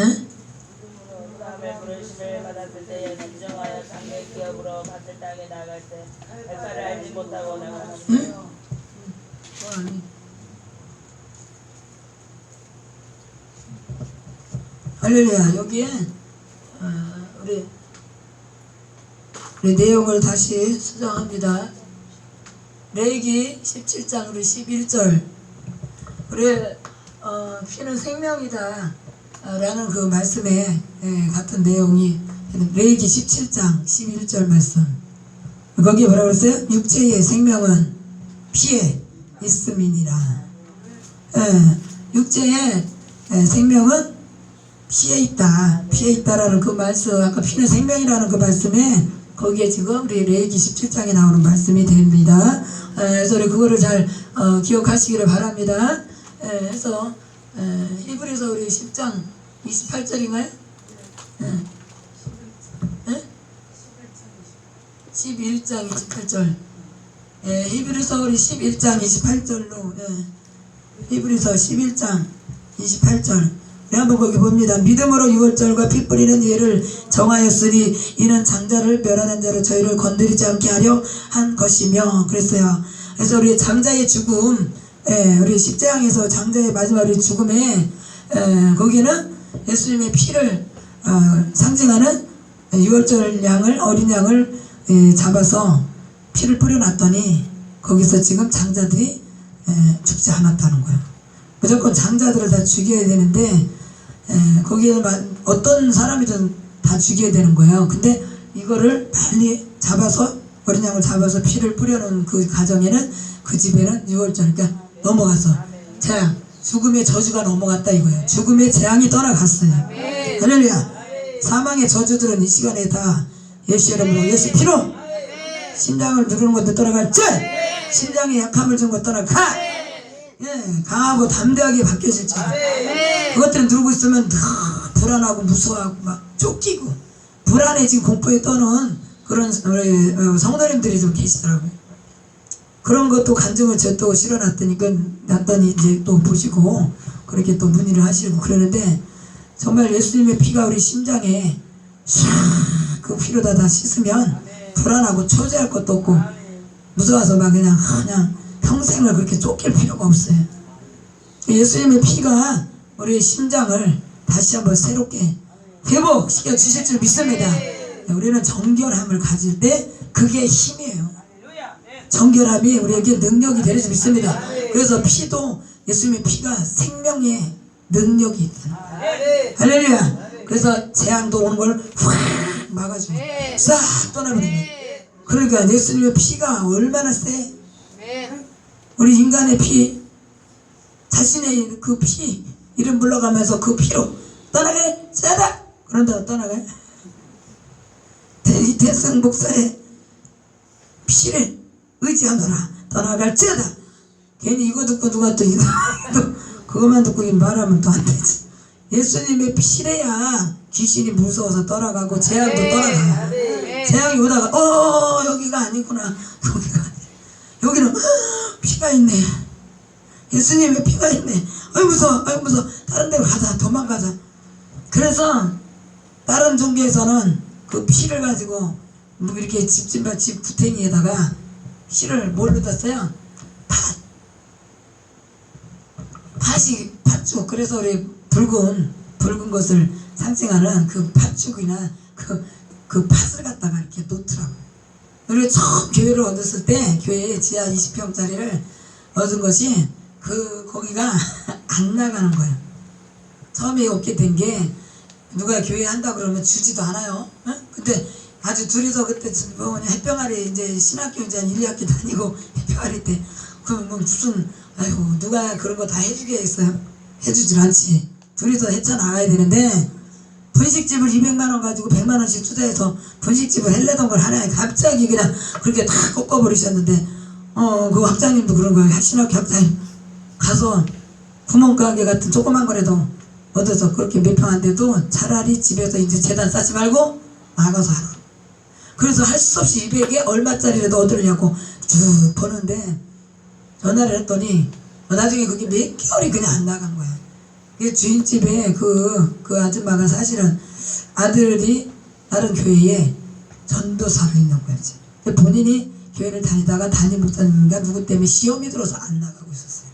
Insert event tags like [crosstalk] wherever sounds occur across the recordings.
응? 응? 할렐루야 여기에 어, 우리 우리 내용을 다시 수정합니다. 레기 17장 우리 11절 우리 어, 피는 생명이다 어, 라는 그 말씀에 예, 같은 내용이 레기 17장 11절 말씀 거기에 뭐라고 그랬어요? 육체의 생명은 피에 있음이니라 예, 육체의 예, 생명은 피에 있다 피에 있다라는 그 말씀 아까 피는 생명이라는 그 말씀에 거기에 지금 우리 레이기 17장에 나오는 말씀이 됩니다. 에, 그래서 그거를 잘 어, 기억하시기를 바랍니다. 에, 그래서 에, 히브리서 우리 10장 28절인가요? 에. 에? 11장 28절. 예, 히브리서 우리 11장 28절로 예. 히브리서 11장 28절 네, 한번 거기 봅니다. 믿음으로 유월절과 피 뿌리는 예를 정하였으니 이는 장자를 멸하는 자로 저희를 건드리지 않게 하려 한 것이며 그랬어요. 그래서 우리 장자의 죽음, 예, 우리 십자양에서 장자의 마지막 우리 죽음에 예, 거기는 예수님의 피를 어, 상징하는 유월절 양을 어린 양을 예, 잡아서 피를 뿌려놨더니 거기서 지금 장자들이 예, 죽지 않았다는 거예요. 무조건 장자들을 다 죽여야 되는데 에, 거기에 마- 어떤 사람이든 다 죽여야 되는 거예요. 근데 이거를 빨리 잡아서 어린 양을 잡아서 피를 뿌려놓은 그 가정에는 그 집에는 6월절 그러니까 넘어가서 재앙 죽음의 저주가 넘어갔다 이거예요. 죽음의 재앙이 떠나갔어요. 할렐루야. 사망의 저주들은 이 시간에 다 예수 이름으로 예수 피로 심장을 누르는 것도 떠나갈지 심장의 약함을 준것 떠나가 예, 강하고 담대하게 바뀌어질 줄 그것들은 누르고 있으면 늘 불안하고 무서워하고 막 쫓기고 불안해지고 공포에 떠는 그런 어, 성도님들이 좀 계시더라고요. 그런 것도 간증을 제가 또 실어놨더니까 놨더니 이제 또 보시고 그렇게 또 문의를 하시고 그러는데 정말 예수님의 피가 우리 심장에 싹그 피로다 다 씻으면 불안하고 초조할 것도 없고 무서워서 막 그냥 그냥 평생을 그렇게 쫓길 필요가 없어요. 예수님의 피가 우리 심장을 다시 한번 새롭게 회복시켜 주실 줄 믿습니다. 우리는 정결함을 가질 때 그게 힘이에요. 정결함이 우리에게 능력이 되는 줄 믿습니다. 그래서 피도 예수님의 피가 생명의 능력이 있다. 할렐루야. 그래서 재앙도 오는 걸 확 막아주고 싹 떠나버리는 그러니까 예수님의 피가 얼마나 세? 우리 인간의 피 자신의 그 피 이름 불러가면서 그 피로 떠나게 짜다 그런다고 떠나가요 이태승 목사의 피를 의지하노라 떠나갈지어다. 괜히 이거 듣고 누가 또 이거 [laughs] 또 그것만 듣고 이 말하면 또 안 되지. 예수님의 피래야 귀신이 무서워서 떠나가고 재앙도 떠나가요. 재앙이 오다가 어 여기가 아니구나. [laughs] 여기가 아니 여기는 피가 있네. 예수님의 피가 있네. 아이 무서워. 아이 무서워. 다른 데로 가자. 도망가자. 그래서 다른 종교에서는 그 피를 가지고 뭐 이렇게 집집마 집 구탱이에다가 피를 뭘로 뒀어요? 팥 팥이 팥죽 그래서 우리 붉은 붉은 것을 상징하는 그 팥죽이나 그, 그 팥을 갖다가 이렇게 놓더라고요 우리가 처음 교회를 얻었을 때 교회 지하 20평짜리를 얻은 것이 그 거기가 [laughs] 안 나가는 거예요. 처음에 얻게 된 게 누가 교회 한다 그러면 주지도 않아요. 어? 근데 아주 둘이서 그때 뭐 뭐냐 햇병아리 이제 신학교 이제 한 1, 2학기 다니고 [laughs] 햇병아리 때 그럼 뭐 무슨 아이고 누가 그런 거 다 해주겠어요? 해주질 않지. 둘이서 헤쳐나가야 되는데 분식집을 200만 원 가지고 100만 원씩 투자해서 분식집을 헬래던 걸 하나에 갑자기 그냥 그렇게 다 꺾어버리셨는데 어 그 학장님도 그런 거예요 신학교 학장님 가서 구멍가게 같은 조그만 거라도 얻어서 그렇게 몇 평 안 돼도 차라리 집에서 이제 재단 쌓지 말고 나가서 하라 그래서 할 수 없이 200에 얼마짜리라도 얻으려고 쭉 버는데 전화를 했더니 어, 나중에 그게 몇 개월이 그냥 안 나간 거야 이 주인집에 그, 그 아줌마가 사실은 아들이 다른 교회에 전도사로 있는 거였지. 본인이 교회를 다니다가 담임 목사님과 누구 때문에 시험이 들어서 안 나가고 있었어요.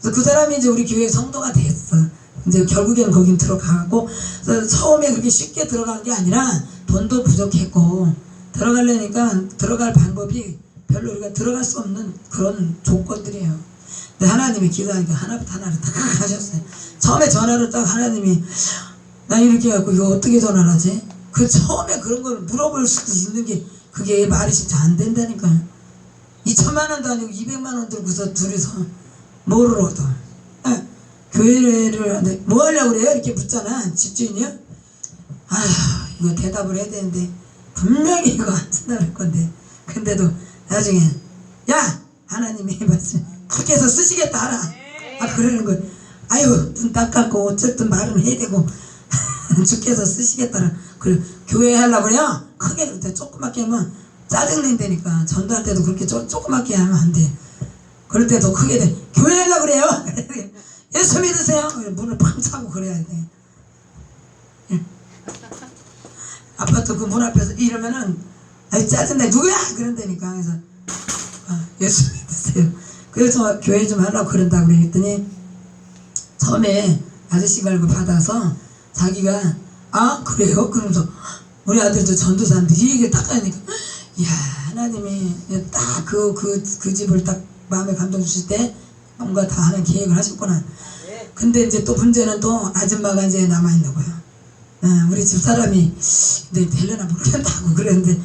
그래서 그 사람이 이제 우리 교회 성도가 됐어. 이제 결국에는 거긴 들어가고, 처음에 그렇게 쉽게 들어간 게 아니라 돈도 부족했고, 들어가려니까 들어갈 방법이 별로 우리가 들어갈 수 없는 그런 조건들이에요. 근데 하나님이 기도하니까 하나부터 하나를 딱 하셨어요. 처음에 전화를 딱 하나님이 나 이렇게 해갖고 이거 어떻게 전화를 하지? 그 처음에 그런 걸 물어볼 수도 있는 게 그게 말이 진짜 안 된다니까요. 2천만 원도 아니고 200만 원 들고서 둘이서 뭐를 얻어? 예, 교회를 하는데 뭐 하려고 그래요? 이렇게 묻잖아 집주인이요. 아휴 이거 대답을 해야 되는데 분명히 이거 안 쓴다는 건데. 근데도 나중에 야! 하나님이 [laughs] 말씀 크게서 쓰시겠다 하라. 아 그러는 거 아유 눈 닦았고 어쨌든 말은 해야 되고 [laughs] 주께서 쓰시겠다라. 그래 교회 하려고 그래요? 크게 때 조그맣게 하면 짜증낸다니까. 전도할 때도 그렇게 조, 조그맣게 하면 안돼. 그럴 때 더 크게 돼. 교회 하려고 그래요 [laughs] 예수 믿으세요? 그래, 문을 팡 차고 그래야 돼. 아파트 그 문 앞에서 이러면은 아이 짜증나. 누구야? 그런다니까. 그래서 아, 예수 믿으세요. 그래서 교회 좀 하려고 그런다고 그랬더니 처음에 아저씨가 이거 받아서 자기가 아 그래요? 그러면서 우리 아들도 전도사인데 이 얘기를 딱 하니까 이야 하나님이 딱 그그그 집을 딱 마음에 감동 주실 때 뭔가 다 하는 계획을 하셨구나. 근데 이제 또 문제는 또 아줌마가 이제 남아있는 거야. 어, 우리 집 사람이 근데 되려나 모르겠다고 그랬는데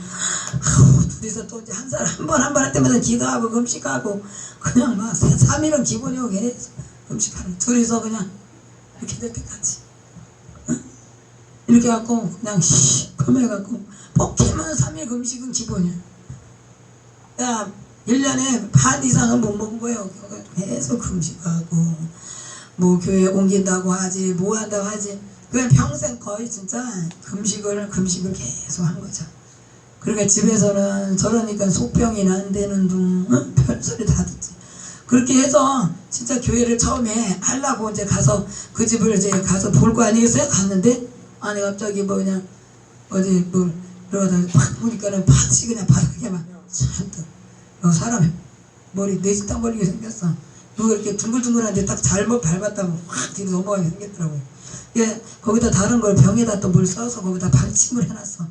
아우 둘이서 또 한 사람 한 번 한 번 할 때마다 기도하고 금식하고 그냥 막 3일은 기본이고 계속 금식하는 둘이서 그냥 이렇게 될 때까지. 어? 이렇게 갖고 그냥 시커매갖고 먹히면 3일 금식은 기본이야. 야 1년에 반 이상은 못 먹은 거예요 계속 금식하고 뭐 교회 옮긴다고 하지 뭐 한다고 하지 그냥 평생 거의 진짜 금식을 금식을 계속 한 거죠. 그러니까 집에서는 저러니까 속병이나 안 되는 둥 어? 별소리 다 듣지. 그렇게 해서 진짜 교회를 처음에 하려고 이제 가서 그 집을 이제 가서 볼 거 아니겠어요? 갔는데 아니 갑자기 뭐 그냥 어디 뭐 이러다 팍 보니까는 팍시 그냥 바닥에 막 잔뜩 어, 사람이 머리 내진탕 걸리게 생겼어. 누가 이렇게 둥글둥글한데 딱 잘못 밟았다면 확 뒤로 넘어가게 생겼더라고요. 예, 거기다 다른 걸 병에다 또물 써서 거기다 방침을 해놨어.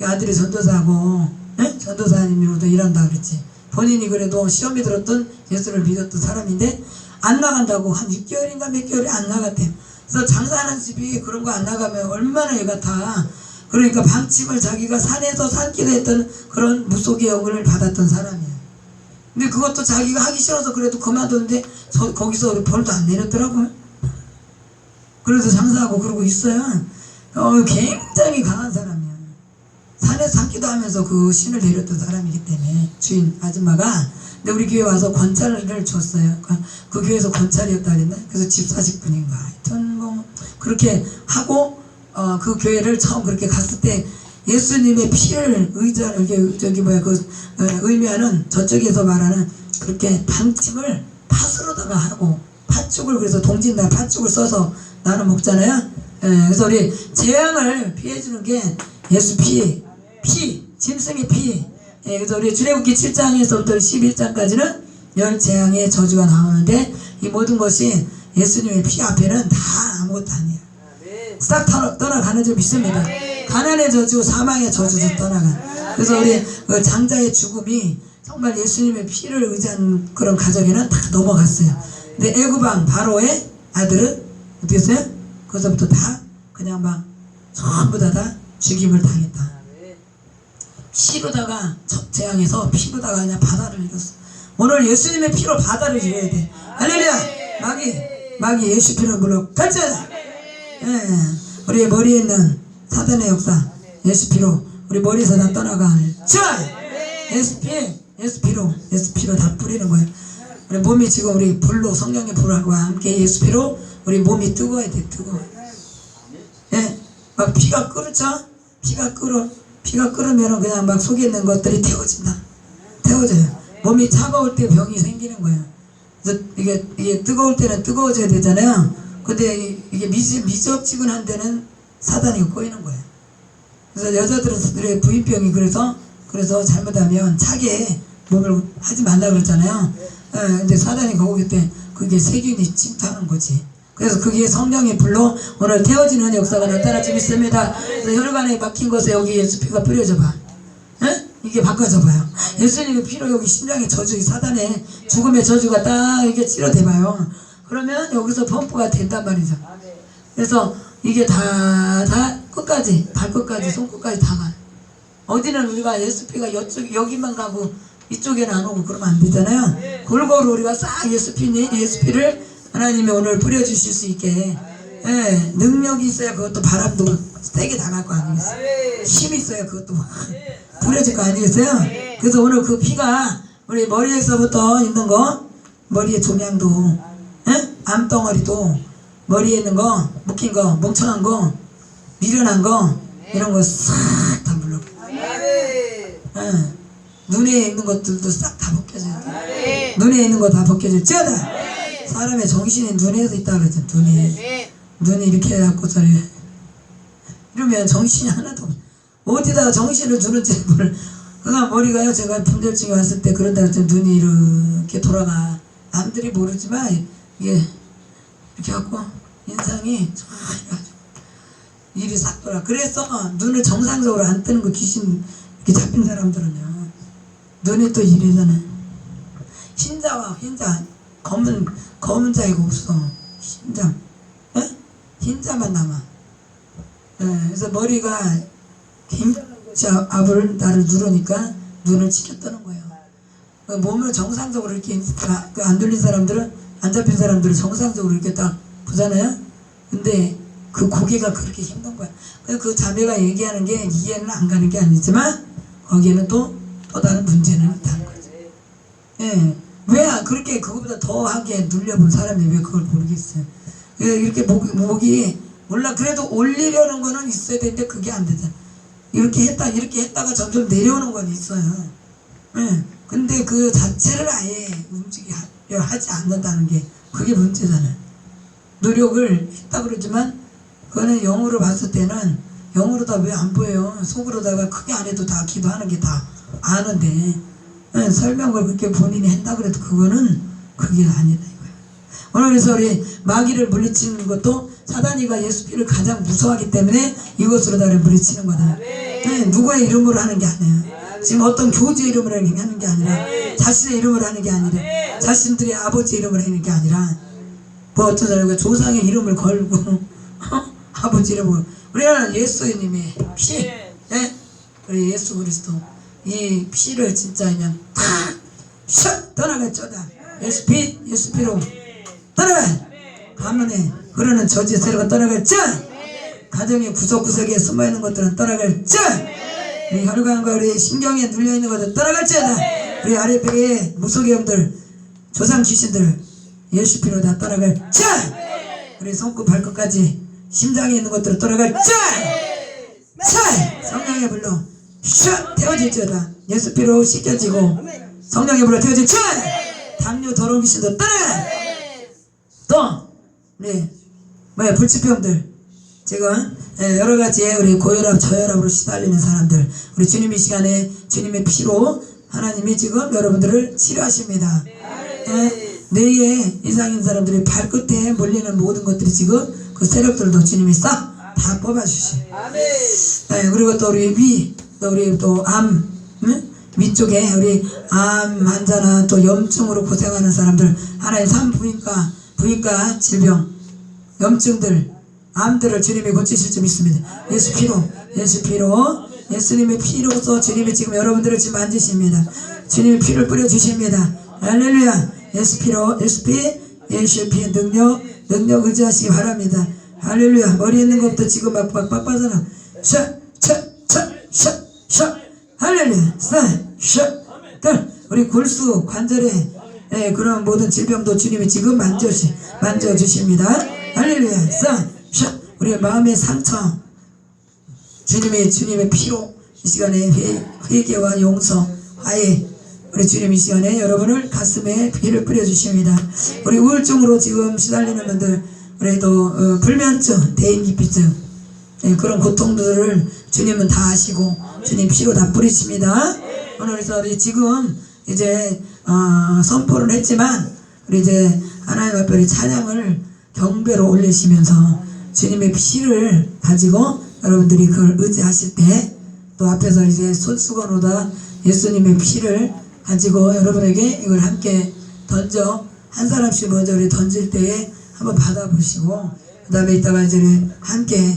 이 아들이 전도사고, 예? 전도사님으로도 일한다 그랬지. 본인이 그래도 시험에 들었던 예수를 믿었던 사람인데 안 나간다고 한 6개월인가 몇 개월이 안 나갔대. 그래서 장사하는 집이 그런 거 안 나가면 얼마나 애 같아. 그러니까 방침을 자기가 산에서 산기도 했던 그런 무속의 영을 받았던 사람이야. 근데 그것도 자기가 하기 싫어서 그래도 그만뒀는데 저, 거기서 벌도 안 내렸더라고요. 그래서 장사하고 그러고 있어요. 어, 굉장히 강한 사람이야. 산에 산기도 하면서 그 신을 내렸던 사람이기 때문에 주인 아줌마가 근데 우리 교회 와서 권찰을 줬어요. 그, 그 교회에서 권찰이었다 그랬나? 그래서 집사직분인가 하여튼 뭐 그렇게 하고 어, 그 교회를 처음 그렇게 갔을 때 예수님의 피를 의자 이렇게 저기 뭐야 그 어, 의미하는 저쪽에서 말하는 그렇게 방침을 팥으로다가 하고 팥죽을 그래서 동진날 팥죽을 써서 나는 먹잖아요. 예, 그래서 우리 재앙을 피해주는 게 예수 피, 피, 짐승의 피. 예, 그래서 우리 출애굽기 7장에서부터 11장까지는 열 재앙의 저주가 나오는데 이 모든 것이 예수님의 피 앞에는 다 아무것도 아니에요. 싹 떠나- 떠나가는 줄 믿습니다. 가난의 저주, 사망의 저주도 떠나가. 그래서 우리 그 장자의 죽음이 정말 예수님의 피를 의지한 그런 가정에는 다 넘어갔어요. 근데 애구방 바로의 아들은 어떻게 했어요? 거기서부터 다 그냥 막 전부 다 다 죽임을 당했다. 피로다가 첫 재앙에서 피로다가 그냥 바다를 잃었어. 오늘 예수님의 피로 바다를 잃어야 돼. 할렐루야! 마귀, 마귀 예수 피로 물러 가자! 예, 우리 머리에 있는 사단의 역사 피로 우리 머리에서 다 떠나가. 자! 피로, 예수 피로 다 뿌리는 거예요. 우리 몸이 지금 우리 불로 성령의 불하고 함께 피로 우리 몸이 뜨거워야 돼, 뜨거워. 예, 막 피가 끓죠? 피가 끓어. 피가 끓으면 그냥 막 속에 있는 것들이 태워진다. 태워져요. 몸이 차가울 때 병이 생기는 거예요. 그래서 이게, 이게 뜨거울 때는 뜨거워져야 되잖아요. 근데 이게 미지, 미적지근한 데는 사단이 꼬이는 거예요. 그래서 여자들의 부인병이 그래서 그래서 잘못하면 차게 몸을 하지 말라 그랬잖아요. 예, 근데 사단이 거기 때 그게 세균이 침투하는 거지. 그래서 그게 성령의 불로 오늘 태워지는 역사가 나타나지 믿습니다. 그래서 혈관에 막힌 것에 여기 예수 피가 뿌려져 봐. 예? 이게 바꿔져 봐요. 예수님의 피로 여기 심장의 저주, 이 사단의 죽음의 저주가 딱 이게 치료돼 봐요. 그러면 여기서 펌프가 된단 말이죠. 그래서 이게 다, 다 끝까지, 발끝까지, 손끝까지 다 가요. 어디는 우리가 예수피가 여쪽, 여기만 가고 이쪽에는 안 오고 그러면 안 되잖아요. 골고루 우리가 싹 예수피, 예수피를 하나님이 오늘 뿌려주실 수 있게 예, 능력이 있어야 그것도 바람도 세게 나갈 거 아니겠어요. 힘이 있어야 그것도 [laughs] 뿌려질 거 아니겠어요. 그래서 오늘 그 피가 우리 머리에서부터 있는 거 머리에 조명도 예? 암덩어리도 머리에 있는 거 묶인 거 멍청한 거 미련한 거 이런 거 싹 다 물러 예. 눈에 있는 것들도 싹 다 벗겨져요. 눈에 있는 거 다 벗겨져. 쩌다. 사람의 정신이 눈에도 있다 그랬죠. 눈에. 눈이 이렇게 해갖고 저래. 이러면 정신이 하나도 없 어디다가 정신을 두는지 몰라. 그냥 머리가요. 제가 분절증이 왔을 때 그런다 그랬더니 눈이 이렇게 돌아가. 남들이 모르지만 이게 이렇게 갖고 인상이 쫙 해가지고 일이 싹 돌아. 그래서 눈을 정상적으로 안 뜨는 거 귀신 이렇게 잡힌 사람들은요. 눈이 또 이래잖아. 흰자와 흰자 검은 검은 자이가 없어. 흰자, 에? 흰자만 남아. 예, 그래서 머리가 굉장한 압을 나를 누르니까 눈을 치켰다는 거예요. 그 몸을 정상적으로 이렇게 아- 그안 돌린 사람들은 안 잡힌 사람들은 정상적으로 이렇게 딱 보잖아요. 근데 그 고개가 그렇게 힘든 거야. 그 자매가 얘기하는 게 이해는 안 가는 게 아니지만 거기에는 또 또 다른 문제는 있다는 거죠. 예. 왜 그렇게 그거보다 더하게 눌려본 사람이 왜 그걸 모르겠어요. 예, 이렇게 목, 목이 몰라 그래도 올리려는 거는 있어야 되는데 그게 안 되잖아. 이렇게 했다 이렇게 했다가 점점 내려오는 건 있어요. 예. 근데 그 자체를 아예 움직여 하지 않는다는 게 그게 문제잖아요. 노력을 했다 그러지만 그거는 영으로 봤을 때는 영으로 다 왜 안 보여요? 속으로다가 크게 안 해도 다 기도하는 게 다 아는데 예, 설명을 그렇게 본인이 한다 그래도 그거는 그게 아니다 이거예요. 오늘 그래서 우리 마귀를 물리치는 것도 사단이가 예수 피를 가장 무서워하기 때문에 이것으로 다를 물리치는 거다. 예, 누구의 이름으로 하는 게 아니에요. 지금 어떤 교주의 이름으로 하는 게 아니라 자신의 이름으로 하는 게 아니라 자신들의 아버지 이름으로 하는 게 아니라 뭐 어떤 사람이 조상의 이름을 걸고 어? 아버지 이름을 우리는 예수님의 피, 예? 우리 예수 그리스도. 이 피를 진짜 그냥 탁샥 떠나갔죠다. 예수 피, 예수 피로. 떠나가! 가문에 그러는 저지 세력은 떠나갈자! 가정의 구석구석에 숨어있는 것들은 떠나갈자! 우리 혈관과 우리 신경에 눌려있는 것들 떠나갈지어다 우리 아랫배에 무속의 형들 조상 귀신들 예수 피로 다 떠나갈 자 우리 손끝 발끝까지 심장에 있는 것들을 떠나갈자 차 성령의 불로 슉 태워질지어다. 예수 피로 씻겨지고 성령의 불로 태워질 자 당뇨 더러운 귀신도 떠나 또 우리 뭐야 불치병들. 지금 예, 여러 가지 우리 고혈압 저혈압으로 시달리는 사람들. 우리 주님 이 시간에 주님의 피로 하나님이 지금 여러분들을 치료하십니다. 예, 뇌에 이상인 사람들이 발끝에 몰리는 모든 것들이 지금 그 세력들도 주님이 싹 다 뽑아주시 예, 그리고 또 우리 위, 또 우리 또 암, 응? 위쪽에 우리 암 환자나 또 염증으로 고생하는 사람들 하나의 산부인과 부인과 질병 염증들, 암들을 주님이 고치실 줄 믿습니다. 예수 피로, 예수 피로, 예수님의 피로서 주님이 지금 여러분들을 지금 만지십니다. 주님의 피를 뿌려 주십니다. 할렐루야. 피, 예수 피의 능력, 능력 의지하시기 바랍니다. 할렐루야. 머리에 있는 것부터 지금 막, 막, 막 빠져나. 샤, 차, 차, 샤, 샤. 할렐루야. 사, 샤, 들. 우리 골수, 관절에, 예, 그런 모든 질병도 주님이 지금 만져시, 만져주십니다. 할렐루야. 사, 샤. 우리 마음의 상처, 주님의 주님의 피로 이 시간에 회, 회개와 용서, 화해 우리 주님 이 시간에 여러분을 가슴에 피를 뿌려주십니다. 우리 우울증으로 지금 시달리는 분들 그래도 어, 불면증, 대인기피증 네, 그런 고통들을 주님은 다 아시고 주님 피로 다 뿌리십니다. 오늘 그래서 지금 이제 어, 선포를 했지만 우리 이제 하나님 앞에 우리 찬양을 경배로 올리시면서 주님의 피를 가지고 여러분들이 그걸 의지하실 때 또 앞에서 이제 손수건으로다 예수님의 피를 가지고 여러분에게 이걸 함께 던져 한 사람씩 먼저 우리 던질 때에 한번 받아보시고 그 다음에 이따가 이제 함께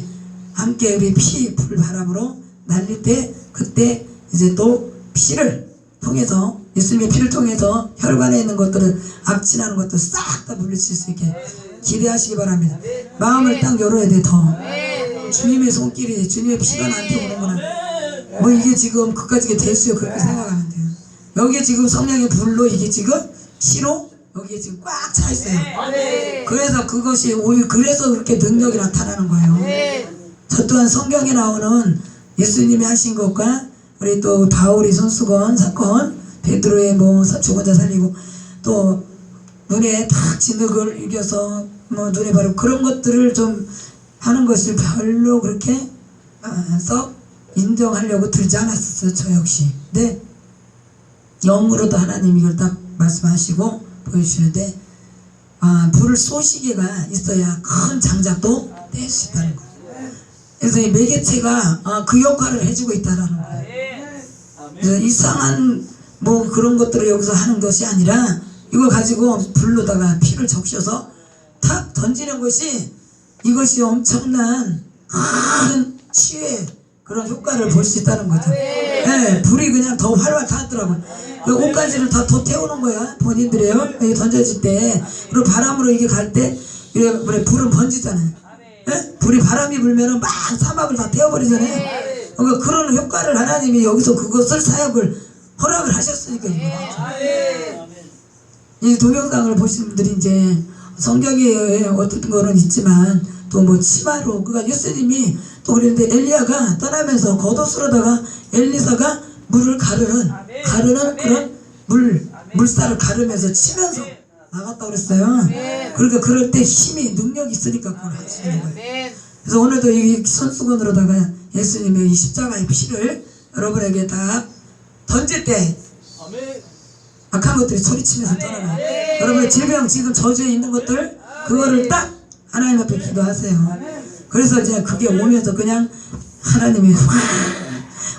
함께 우리 피 불 바람으로 날릴 때 그때 이제 또 피를 통해서 예수님의 피를 통해서 혈관에 있는 것들을 악취나는 것들 싹 다 물리칠 수 있게 기대하시기 바랍니다. 마음을 딱 열어야 돼 더. 주님의 손길이 주님의 피가 나한테 오는구나. 뭐 이게 지금 그까지 될수요 그렇게 생각하면. 여기에 지금 성령의 불로 이게 지금 피로 여기에 지금 꽉 차 있어요. 그래서 그것이 오히려 그래서 그렇게 능력이 나타나는 거예요. 저 또한 성경에 나오는 예수님이 하신 것과 우리 또 바울이 손수건 사건 베드로의 뭐 사- 죽은 자 살리고 또 눈에 탁 진흙을 이겨서 뭐 눈에 바르고 그런 것들을 좀 하는 것을 별로 그렇게 아, 썩 인정하려고 들지 않았었어요 저 역시 근데 영으로도 하나님 이걸 딱 말씀하시고 보여주시는데 아, 불을 쏘시개가 있어야 큰 장작도 뗄 수 있다는 거예요. 그래서 이 매개체가 아, 그 역할을 해주고 있다라는 거예요. 그래서 이상한 뭐 그런 것들을 여기서 하는 것이 아니라 이걸 가지고 불로다가 피를 적셔서 탁 던지는 것이 이것이 엄청난 큰 치유의 그런 효과를 볼 수 있다는 거죠. 예, 불이 그냥 더 활활 타더라고요. 그 옷가지를 다 더 태우는 거야, 본인들이요. 여기 던져질 때. 그리고 바람으로 이게 갈 때, 이래, 불은 번지잖아요. 예? 불이 바람이 불면은 막 사막을 다 태워버리잖아요. 그러니까 그런 효과를 하나님이 여기서 그것을 사역을 허락을 하셨으니까 이거 맞죠. 이 동영상을 보신 분들이 이제 성경에 어떤 거는 있지만 또 뭐 치마로 그러니까 예수님이 또 그랬는데 엘리야가 떠나면서 겉옷으로다가 엘리사가 물을 가르는 가르는 그런 물 물살을 가르면서 치면서 나갔다 그랬어요. 그러니까 그럴 때 힘이 능력이 있으니까 그걸 할 수 있는 거예요. 그래서 오늘도 이 손수건으로다가 예수님의 이 십자가의 피를 여러분에게 다 던질 때 악한 것들이 소리치면서 떠나가요. 여러분의 질병 지금 저주에 있는 것들 그거를 딱 하나님 앞에 기도하세요. 그래서 이제 그게 오면서 그냥 하나님이 확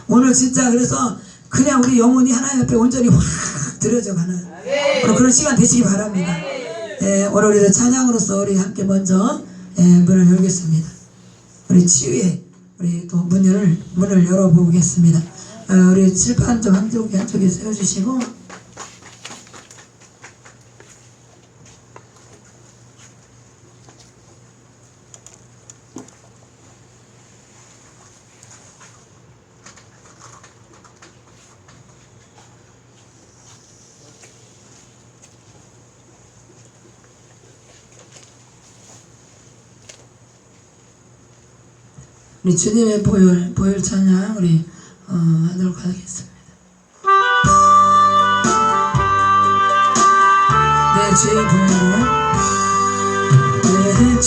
오늘 진짜 그래서 그냥 우리 영혼이 하나님 앞에 온전히 확 들여져 가는 오늘 그런 시간 되시기 바랍니다. 예, 오늘 우리 찬양으로서 우리 함께 먼저 예, 문을 열겠습니다. 우리 치유의 우리 또 문을 문을 열어보겠습니다. 어, 우리 칠판 좀 한쪽에 한쪽에 세워주시고 우리 주님의 보혈 보혈 찬양 우리 어, 하도록 하겠습니다. 내 주의 보혈을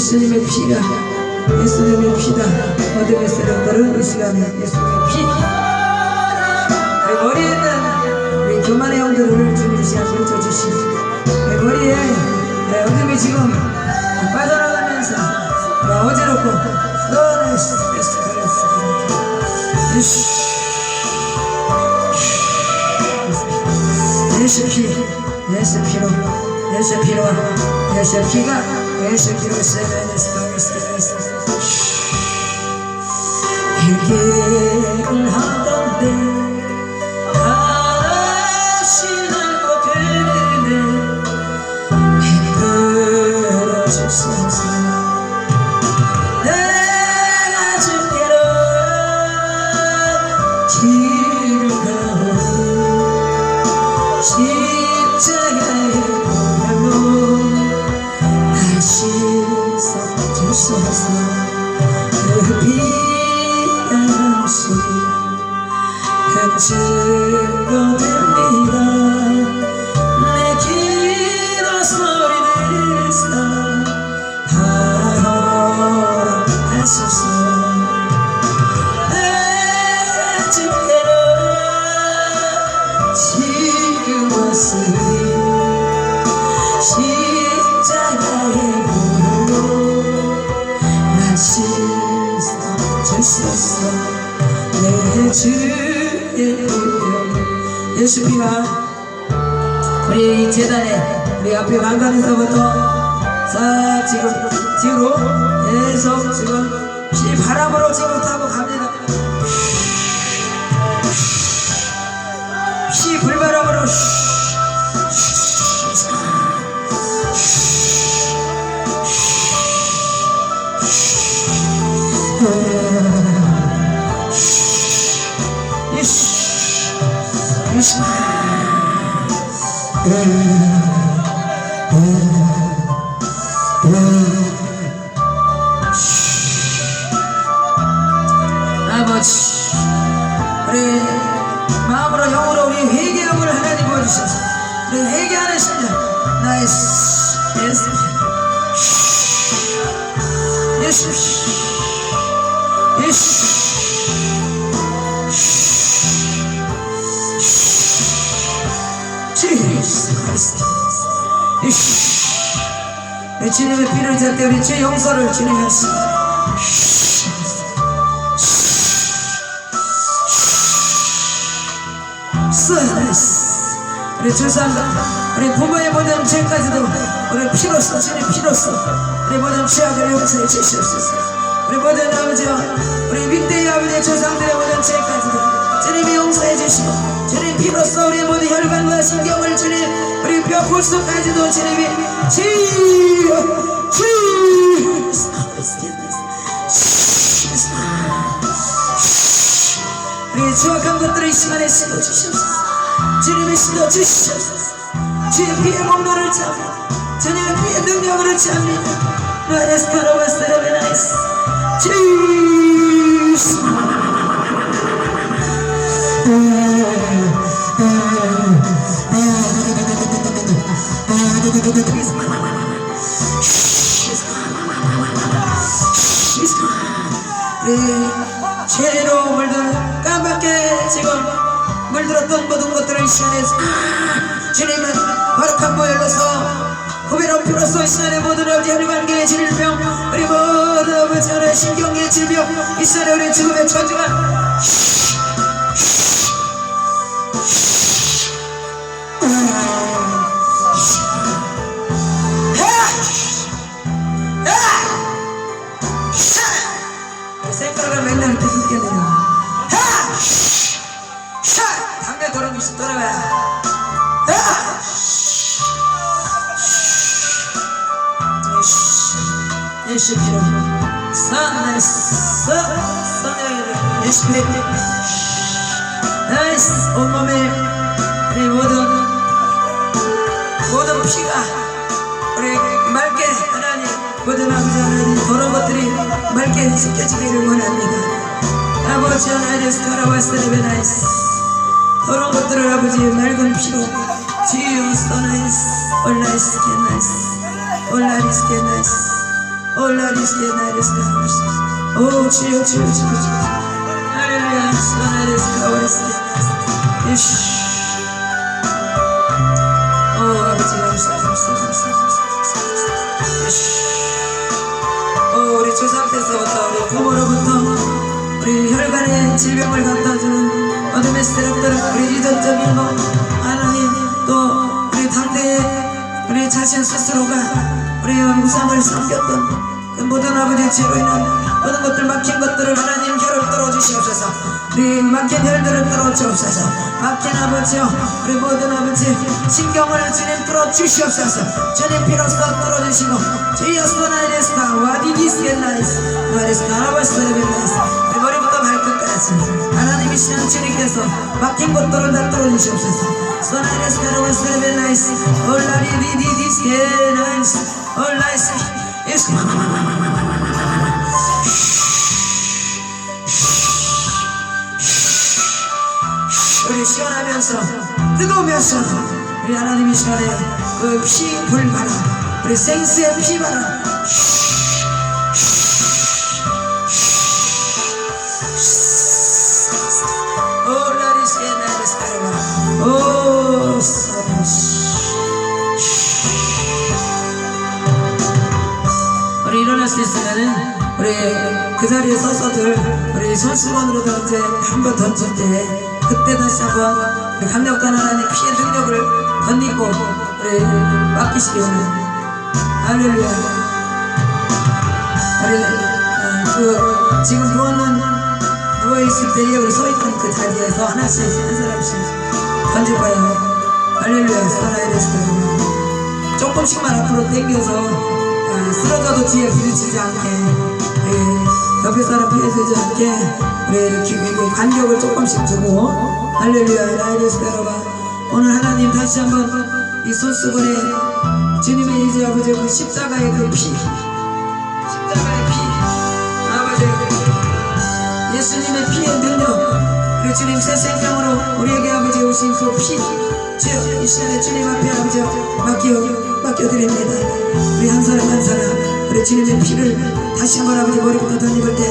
예수님의 피가 예수님의 피다 어둠의 세력들은 이 시간에 예수님의 피 그리고 머리에 있는 우리 교만의 형들을 주님 시간 걸쳐 주시고 내 머리에 내 어둠이 지금 빠져나가면서 나 어지럽고 너는 스트레스 그랬어 예수 예수 피 예수 피로 예수 피로 예수 피가 예수 피로 세면에서 가겠 우리 이 재단에 우리 앞에 왕관에서부터 싹 지금 뒤로 계속 지금 피 바람으로 지금 타고 갑니다 피 불바람으로 예 수 [laughs] 내 주님의 피를 잣때 우리 죄 용서를 쓰나이스. 우리 주상과 우리 부모의 모든 죄까지도 우리 피로써 주님 피로써 우리 모든 죄악을 용서해 주시옵소서. 우리 모든 아버지와 우리 윗대의 아버지의 조상들의 모든 죄까지도 주님이 용서해 주시고 주님 피로써 우리 모든 혈관과 신경을 주님 우리 뼈 골수까지도 주님이 치유 치유 우리 추악한 것들을 이 시간에 씻어 주시옵소서 주님의 씻어 주시옵소서 주의 피의 목로를 잡아 주님의 피의 능력으로 잡니다 나레스카라바스라베나이스 주스 우리 죄로 물든 까맣게 지금 물들었던 모든 것들을 이 시간에 주님은 거룩한 보혈로서 피로써 이 시간에 모든 아버지 혈관계의 질병 우리 모든 아버지 하나의 신경계의 질병 이 시간에 우리 죽음의 처지가 되냐 하! 샤! 당대 돌아오고 있어 돌아와 하! 예수 예수 피로 사나이스 사나이스 예수 피로 나이스 온몸에 우리 모든 모든 피가 우리 맑게 하나님 모든 아버지 하나님 더러운 것들이 맑게 씻겨지기를 원합니다 아버지 하나님 스카라바스레베 나이스 더러운 것들을 아버지 맑은 피로 지으스 나이스 올라이스 게 나이스 올라리스 게 나이스 올라리스 게 나이스 오 주여 주여 주여 주여 할렐루야 스나리스 가오리스 게 나이스 예수 어. 우리 조상 때서부터 우리 부모로부터 우리 혈관에 질병을 갖다 주는 어둠의 세력들 우리 유전적인 거 하나님 또 우리 당대에 우리 자신 스스로가 우리 우상을 섬겼던 그 모든 아버지 죄로 인한 모든 것들 막힌 것들을 하나님 혈을 뚫어주시옵소서. 우리 막힌 혈들을 뚫어주옵소서. 막힌 아버지요 우리 모든 아버지 신경을 주님 뚫어주시옵소서. 주님 피로써 뚫어주시고 주여 소나이레스가 와디디스겐나이스 머리부터 발끝까지 하나님이시는 주님께서 막힌 것들을 다 뚫어주시옵소서. 소나이레스가 아라바스레벤나이스 올라리 디디디스겐나이스 올라이스 예수 우리 시원하면서 뜨거우면서 우리 하나님이 시간에 그피 불바람 우리 생수의 피바람 우리 그 자리에 서서들 우리 손수건으로 던져 한번 던질 때 그때 다시 한번 우리 강력한 하나님 피의 능력을 덧입고 우리 맡기시기 원합니다. 할렐루야. 우리 어, 그 지금 누워는 누워 있을 때에 우리 서 있던 그 자리에서 하나씩 한 사람씩 거예요. 할렐루야. 살아야 조금씩만 앞으로 당겨서 아, 쓰러져도 뒤에 부딪히지 않게 예, 옆에 사람 피해주지 않게 우리 이렇게 간격을 조금씩 두고 할렐루야 라이레스 베러가 오늘 하나님 다시 한번 이 손수건에 주님의 이제 아버지 그 십자가의 그 피 십자가의 피 아버지 예수님의 피의 능력 우리 주님 새 생명으로 우리에게 아버지 오신 그피 주여 이 시간에 주님 앞에 아버지 맡겨 맡겨드립니다. 우리 한 사람 한 사람 우리 주님의 피를 다시 한번 아버지 머리부터 던입을 때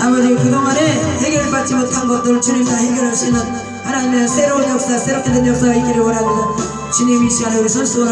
아버지 그동안에 해결받지 못한 것들을 주님 다 해결할 수 있는 하나님의 새로운 역사 새롭게 된 역사가 있기를 원합니다. 주님 이 시간에 우리 선수원을